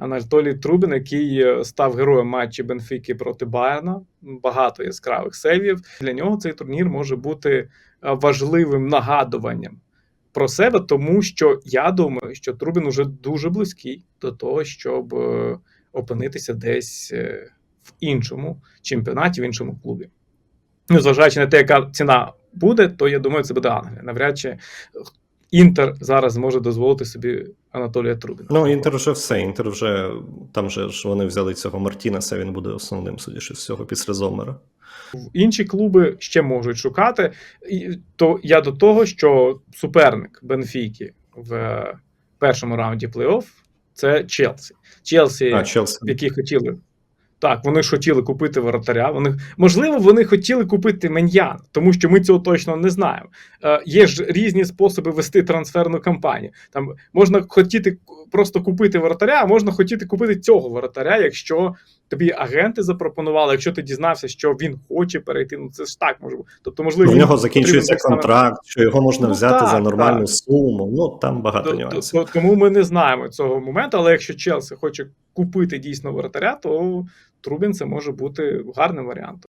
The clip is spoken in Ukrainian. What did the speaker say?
Анатолій Трубін, який е, став героєм матчі Бенфіки проти Байерна. Багато яскравих сейвів. Для нього цей турнір може бути е, важливим нагадуванням про себе, тому що я думаю, що Трубін уже дуже близький до того, щоб е, опинитися десь в іншому чемпіонаті, в іншому клубі. Ну, зважаючи на те, яка ціна буде, то я думаю, це буде Англія. Навряд чи Інтер зараз зможе дозволити собі Анатолія Трубіна. Ну, Інтер вже все. Інтер вже там же ж вони взяли цього Мартінеса, він буде основним, судячи з всього, після Зомера. Інші клуби ще можуть шукати. І, то я до того, що суперник Бенфіки в першому раунді плей-офф це Челсі. Челсі, А, Челсі. які хотіли. Так, вони ж хотіли купити воротаря. Вони можливо, вони хотіли купити Меньян, тому що ми цього точно не знаємо. Е, є ж різні способи вести трансферну кампанію. Там можна хотіти просто купити воротаря, а можна хотіти купити цього воротаря, якщо тобі агенти запропонували, якщо ти дізнався, що він хоче перейти. Ну це ж так може бути. Тобто, можливо, У нього закінчується контракт, що його можна Ну, взяти так, за нормальну так. суму. Ну там багато нюансів. Тому ми не знаємо цього моменту, але якщо Челсі хоче купити дійсно воротаря, то Трубін це може бути гарним варіантом.